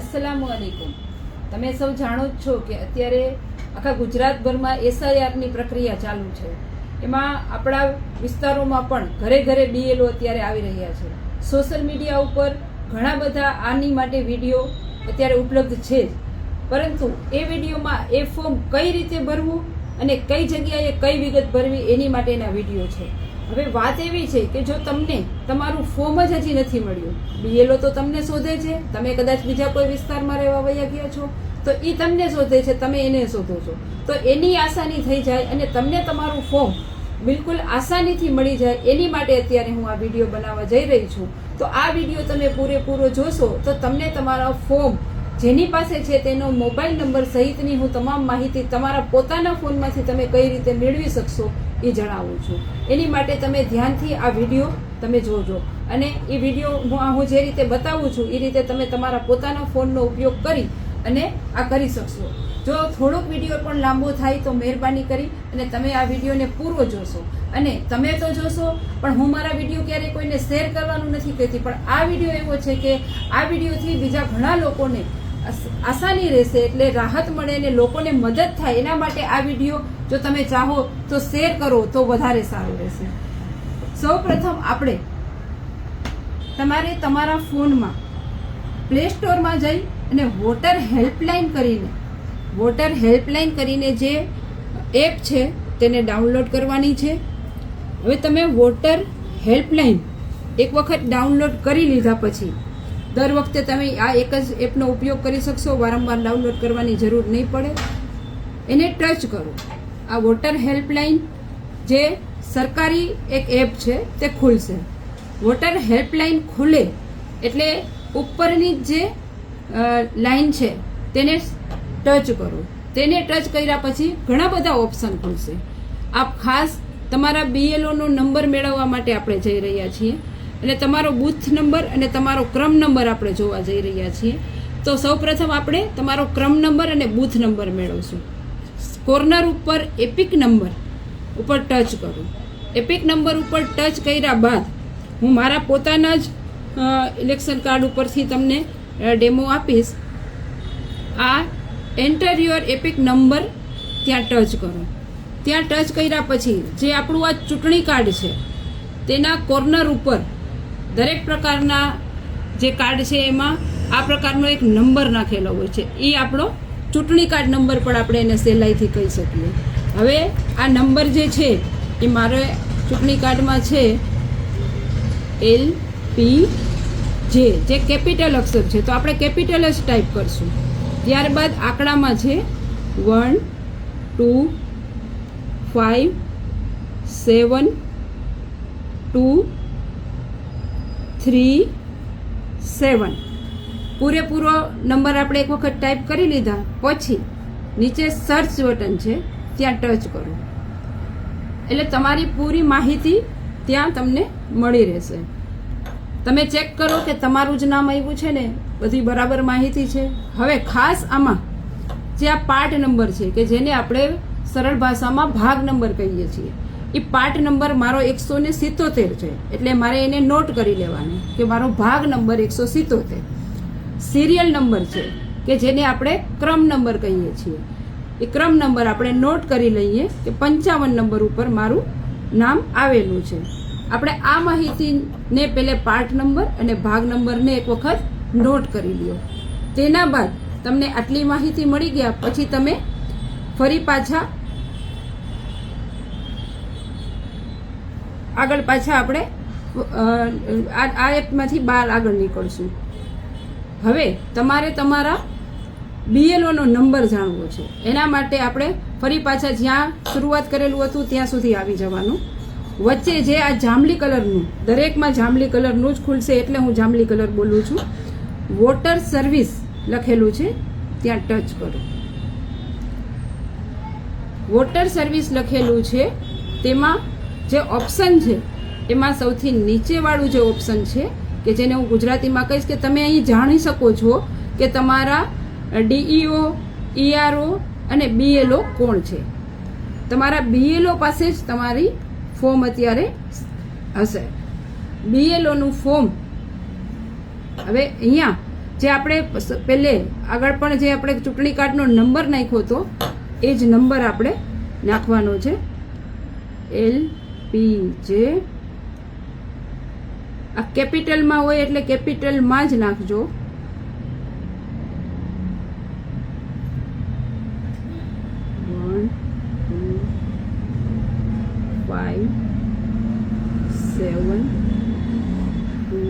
અસલામુ અલૈકુમ તમે સૌ જાણો જ છો કે અત્યારે આખા ગુજરાતભરમાં એસઆઈઆરની પ્રક્રિયા ચાલુ છે. એમાં આપણા વિસ્તારોમાં પણ ઘરે ઘરે બીએલઓ અત્યારે આવી રહ્યા છે. સોશિયલ મીડિયા ઉપર ઘણા બધા આની માટે વીડિયો અત્યારે ઉપલબ્ધ છે જ. પરંતુ એ વિડીયોમાં એ ફોર્મ કઈ રીતે ભરવું અને કઈ જગ્યાએ કઈ વિગત ભરવી એની માટેના વીડિયો છે. હવે વાત એવી છે કે જો તમને તમારું ફોર્મ જ હજી નથી મળ્યું, બીએલઓ તો તમને શોધે છે, તમે કદાચ બીજા કોઈ વિસ્તારમાં રહેવા વયા ગયા છો, તો એ તમને શોધે છે, તમે એને શોધો છો. તો એની આસાની થઈ જાય અને તમને તમારું ફોર્મ બિલકુલ આસાનીથી મળી જાય એની માટે અત્યારે હું આ વીડિયો બનાવવા જઈ રહી છું. તો આ વીડિયો તમે પૂરેપૂરો જોશો તો તમને તમારા ફોર્મ જેની પાસે છે તેનો મોબાઈલ નંબર સહિતની હું તમામ માહિતી તમારા પોતાના ફોનમાંથી તમે કઈ રીતે મેળવી શકશો એ જણાવું છું. એની માટે તમે ધ્યાનથી આ વીડિયો તમે જોજો. અને એ વીડિયો હું હું જે રીતે બતાવું છું એ રીતે તમે તમારા પોતાના ફોનનો ઉપયોગ કરી અને આ કરી શકશો. જો થોડોક વીડિયો પણ લાંબો થાય તો મહેરબાની કરી અને તમે આ વિડીયોને પૂરો જોશો. અને તમે તો જોશો, પણ હું મારા વીડિયો ક્યારેય કોઈને શેર કરવાનું નથી કહેતી. પણ આ વીડિયો એવો છે કે આ વિડીયોથી બીજા ઘણા લોકોને આસાની રહેશે એટલે રાહત મળે અને લોકોને મદદ થાય. એના માટે આ વીડિયો જો તમે ચાહો તો શેર કરો તો વધારે સારું રહેશે. સૌ પ્રથમ આપણે તમારે તમારા ફોનમાં પ્લે સ્ટોરમાં જઈ અને વોટર હેલ્પલાઇન કરીને, વોટર હેલ્પલાઇન કરીને જે એપ છે તેને ડાઉનલોડ કરવાની છે. હવે તમે વોટર હેલ્પલાઇન એક વખત ડાઉનલોડ કરી લીધા પછી દર વખતે તમે આ એક જ એપનો ઉપયોગ કરી શકશો. વારંવાર ડાઉનલોડ કરવાની જરૂર નહીં પડે. એને ટચ કરો. આ વોટર હેલ્પલાઇન જે સરકારી એક એપ છે, તે ખુલશે. વોટર હેલ્પલાઇન ખુલે એટલે ઉપરની જે લાઈન છે, તેને ટચ કરો. તેને ટચ કર્યા પછી ઘણા બધા ઓપ્શન ખુલશે. આપ ખાસ તમારા બીએલઓનો નંબર મેળવવા માટે આપણે જઈ રહ્યા છીએ. એટલે તમારો બૂથ નંબર અને તમારો ક્રમ નંબર આપણે જોવા જઈ રહ્યા છીએ. તો સૌપ્રથમ આપણે તમારો ક્રમ નંબર અને બૂથ નંબર મેળવશું. કોર્નર ઉપર એપિક નંબર ઉપર ટચ કરો. એપિક નંબર ઉપર ટચ કર્યા બાદ હું મારા પોતાના જ ઇલેક્શન કાર્ડ ઉપરથી તમને ડેમો આપીશ. આ એન્ટર યોર એપિક નંબર ત્યાં ટચ કરો. ત્યાં ટચ કર્યા પછી જે આપણું આ ચૂંટણી કાર્ડ છે, તેના કોર્નર ઉપર દરેક પ્રકારના જે કાર્ડ છે એમાં આ પ્રકારનો એક નંબર નાખેલો હોય છે. એ આપણો ચૂંટણી કાર્ડ નંબર પણ આપણે એને સહેલાઈથી કહી શકીએ. હવે આ નંબર જે છે એ મારે ચૂંટણી કાર્ડમાં છે એલ પી જે જે કેપિટલ અક્ષર છે. તો આપણે કેપિટલ જ ટાઈપ કરશું. ત્યારબાદ આંકડામાં છે one, two five seven, two three seven પૂરેપૂરો નંબર આપણે એક વખત ટાઈપ કરી લીધા. પછી નીચે સર્ચ બટન છે, ત્યાં ટચ કરો. એટલે તમારી પૂરી માહિતી ત્યાં તમને મળી રહેશે. તમે ચેક કરો કે તમારું જ નામ આવ્યું છે ને? બધી બરાબર માહિતી છે. હવે ખાસ આમાં જે આ પાર્ટ નંબર છે, કે જેને આપણે સરળ ભાષામાં ભાગ નંબર કહીએ છીએ. એ પાર્ટ નંબર મારો એકસો ને સિત્તોતેર છે. એટલે મારે એને નોટ કરી લેવાનું કે મારો ભાગ નંબર એકસો સિત્તોતેર. સિરિયલ નંબર છે, કે જેને આપણે ક્રમ નંબર કહીએ છીએ. એ ક્રમ નંબર આપણે નોટ કરી લઈએ કે પંચાવન નંબર ઉપર મારું નામ આવેલું છે. આપણે આ માહિતીને પેલે પાર્ટ નંબર અને ભાગ નંબરને એક વખત નોટ કરી લ્યો. તેના બાદ તમને આટલી માહિતી મળી ગયા, પછી તમે ફરી પાછા આગળ પાછા આપણે આ એપમાંથી બહાર આગળ નીકળશું. હવે તમારે તમારા બીએલઓનો નંબર જાણવો છે. એના માટે આપણે ફરી પાછા જ્યાં શરૂઆત કરેલું હતું, ત્યાં સુધી આવી જવાનું. વચ્ચે જે આ જાંબલી કલરનું, દરેકમાં જાંબલી કલરનું જ ખુલશે એટલે હું જાંબલી કલર બોલું છું. વોટર સર્વિસ લખેલું છે, ત્યાં ટચ કરો. વોટર સર્વિસ લખેલું છે, તેમાં જે ઓપ્શન છે, એમાં સૌથી નીચેવાળું જે ઓપ્શન છે, કે જેને હું ગુજરાતીમાં કહીશ કે તમે અહીં જાણી શકો છો કે તમારા ડીઈઓ ઈઆરઓ અને બીએલઓ કોણ છે. તમારા બીએલઓ પાસે જ તમારી ફોર્મ અત્યારે હશે. બીએલઓનું ફોર્મ હવે અહીંયા જે આપણે પહેલે આગળ પણ જે આપણે ચૂંટણી કાર્ડનો નંબર નાખ્યો હતો, એ જ નંબર આપણે નાખવાનો છે. એલ પી જે આ કેપિટલમાં હોય એટલે કેપિટલમાં જ નાખજો. One two five seven two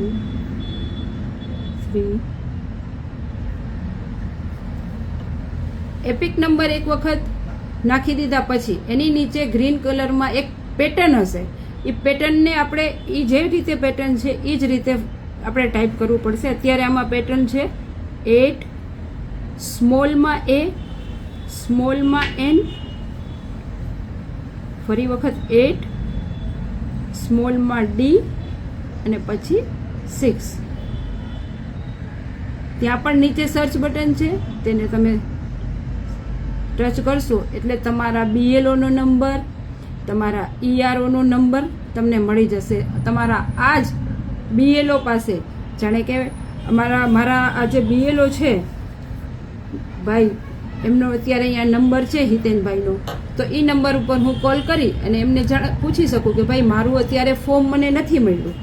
three EPIC number એક વખત નાખી દીધા પછી એની નીચે ગ્રીન કલરમાં એક પેટર્ન હશે. એ પેટર્નને આપણે એ જે રીતે પેટર્ન છે એ જ રીતે આપણે ટાઈપ કરવું પડશે. અત્યારે આમાં પેટર્ન છે એટ સ્મોલમાં એ સ્મોલમાં એન ફરી વખત એટ સ્મોલમાં ડી અને પછી સિક્સ ત્યાં પણ નીચે સર્ચ બટન છે, તેને તમે ટચ કરશો એટલે તમારા બીએલઓનો નંબર તમારા ઈઆરઓનો નંબર તમને મળી જશે. તમારા આ જ બીએલઓ પાસે, જાણે કે અમારા, મારા આ જે બીએલઓ છે, ભાઈ, એમનો અત્યારે અહીંયા નંબર છે હિતેનભાઈનો. તો એ નંબર ઉપર હું કોલ કરી અને એમને જાણ, પૂછી શકું કે ભાઈ, મારું અત્યારે ફોર્મ મને નથી મળ્યું.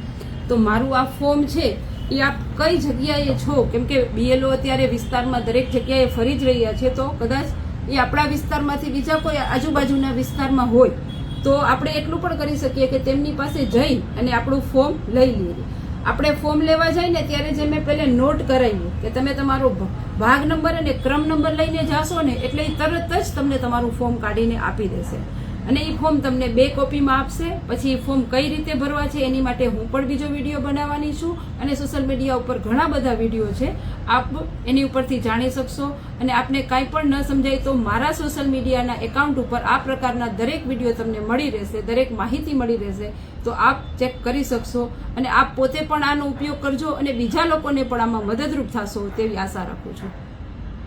તો મારું આ ફોર્મ છે એ આપ કઈ જગ્યાએ છો? કેમ કે બીએલઓ અત્યારે વિસ્તારમાં દરેક જગ્યાએ ફરી જ રહ્યા છે, તો કદાચ એ આપણા વિસ્તારમાંથી બીજા કોઈ આજુબાજુના વિસ્તારમાં હોય. તો આપણે એટલું પણ કરી શકીએ કે તેમની પાસે જઈ અને આપણું ફોર્મ લઈ લઈએ. આપણે ફોર્મ લેવા જઈએ ને ત્યારે જે મેં પહેલે નોટ કરાવ્યું કે તમે તમારો ભાગ નંબર અને ક્રમ નંબર લઈને જાશો ને એટલે તરત જ તમને તમારું ફોર્મ કાઢીને આપી દેશે. અને એ ફોર્મ તમને બે કોપીમાં આપશે. પછી એ ફોર્મ કઈ રીતે ભરવા છે એની માટે હું પણ બીજો વીડિયો બનાવવાની છું. અને સોશિયલ મીડિયા ઉપર ઘણા બધા વીડિયો છે. આપ એની ઉપરથી જાણી શકશો. અને આપને કાંઈ પણ ન સમજાય તો મારા સોશિયલ મીડિયાના એકાઉન્ટ ઉપર આ પ્રકારના દરેક વીડિયો તમને મળી રહેશે, દરેક માહિતી મળી રહેશે. તો આપ ચેક કરી શકશો અને આપ પોતે પણ આનો ઉપયોગ કરજો અને બીજા લોકોને પણ આમાં મદદરૂપ થશો તેવી આશા રાખું છું.